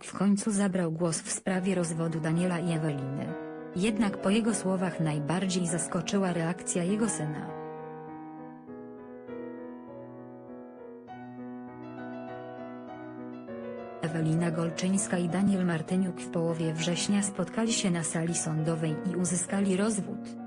W końcu zabrał głos w sprawie rozwodu Daniela i Eweliny. Jednak po jego słowach najbardziej zaskoczyła reakcja jego syna. Ewelina Golczyńska i Daniel Martyniuk w połowie września spotkali się na sali sądowej i uzyskali rozwód.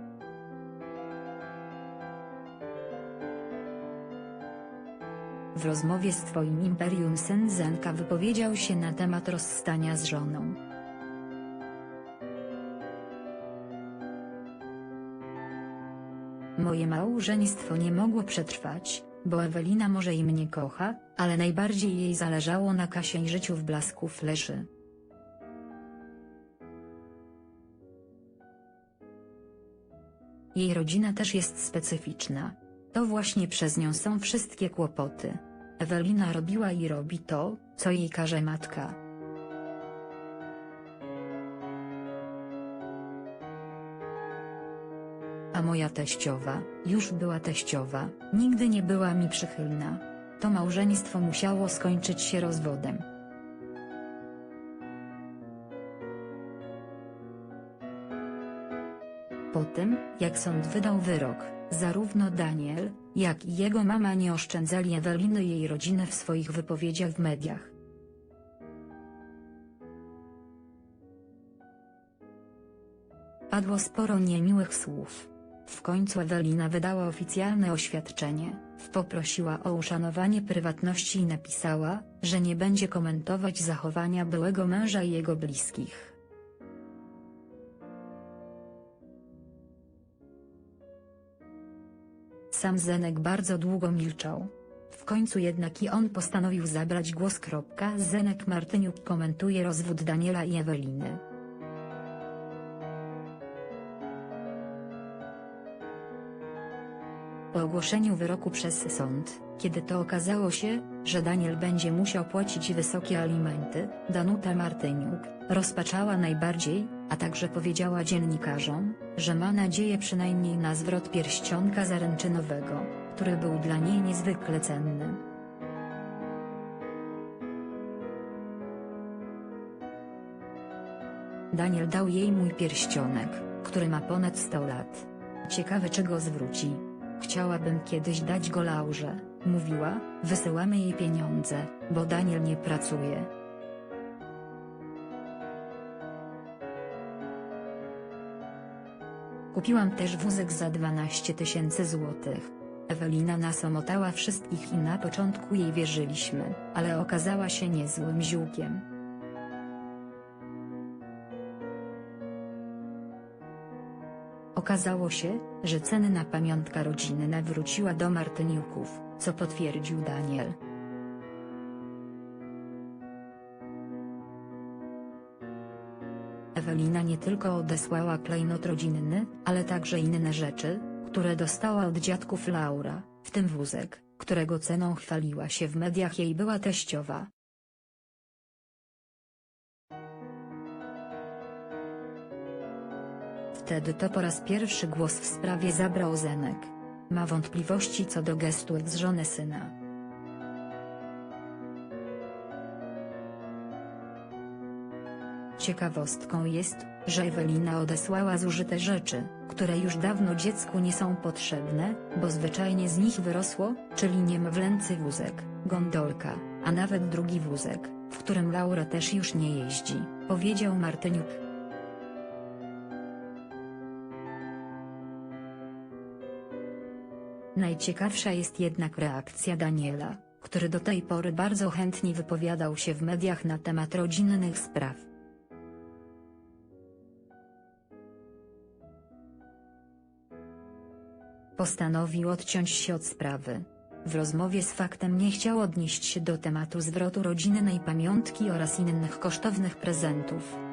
W rozmowie z Twoim Imperium syn Zenka wypowiedział się na temat rozstania z żoną. Moje małżeństwo nie mogło przetrwać, bo Ewelina może i mnie kocha, ale najbardziej jej zależało na Kasie i życiu w blasku fleszy. Jej rodzina też jest specyficzna. To właśnie przez nią są wszystkie kłopoty. Ewelina robiła i robi to, co jej każe matka. A moja teściowa, już była teściowa, nigdy nie była mi przychylna. To małżeństwo musiało skończyć się rozwodem. Po tym, jak sąd wydał wyrok, zarówno Daniel, jak i jego mama nie oszczędzali Eweliny i jej rodziny w swoich wypowiedziach w mediach. Padło sporo niemiłych słów. W końcu Ewelina wydała oficjalne oświadczenie, poprosiła o uszanowanie prywatności i napisała, że nie będzie komentować zachowania byłego męża i jego bliskich. Sam Zenek bardzo długo milczał. W końcu jednak i on postanowił zabrać głos. Zenek Martyniuk komentuje rozwód Daniela i Eweliny. Po ogłoszeniu wyroku przez sąd, kiedy to okazało się, że Daniel będzie musiał płacić wysokie alimenty, Danuta Martyniuk, rozpaczała najbardziej, a także powiedziała dziennikarzom, że ma nadzieję przynajmniej na zwrot pierścionka zaręczynowego, który był dla niej niezwykle cenny. Daniel dał jej mój pierścionek, który ma ponad 100 lat. Ciekawe czy go zwróci. Chciałabym kiedyś dać go Laurze, mówiła, wysyłamy jej pieniądze, bo Daniel nie pracuje. Kupiłam też wózek za 12 tysięcy złotych. Ewelina nas omotała wszystkich i na początku jej wierzyliśmy, ale okazała się niezłym ziółkiem. Okazało się, że cenna pamiątka rodziny nawróciła do Martyniuków, co potwierdził Daniel. Ewelina nie tylko odesłała klejnot rodzinny, ale także inne rzeczy, które dostała od dziadków Laura, w tym wózek, którego ceną chwaliła się w mediach jej była teściowa. Wtedy to po raz pierwszy głos w sprawie zabrał Zenek. Ma wątpliwości co do gestu z żony syna. Ciekawostką jest, że Ewelina odesłała zużyte rzeczy, które już dawno dziecku nie są potrzebne, bo zwyczajnie z nich wyrosło, czyli niemowlęcy wózek, gondolka, a nawet drugi wózek, w którym Laura też już nie jeździ, powiedział Martyniuk. Najciekawsza jest jednak reakcja Daniela, który do tej pory bardzo chętnie wypowiadał się w mediach na temat rodzinnych spraw. Postanowił odciąć się od sprawy. W rozmowie z faktem nie chciał odnieść się do tematu zwrotu rodzinnej pamiątki oraz innych kosztownych prezentów.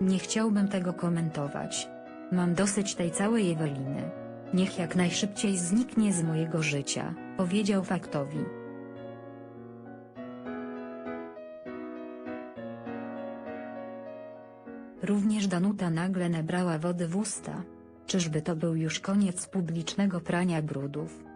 Nie chciałbym tego komentować. Mam dosyć tej całej Eweliny. Niech jak najszybciej zniknie z mojego życia, powiedział faktowi. Również Danuta nagle nabrała wody w usta. Czyżby to był już koniec publicznego prania brudów?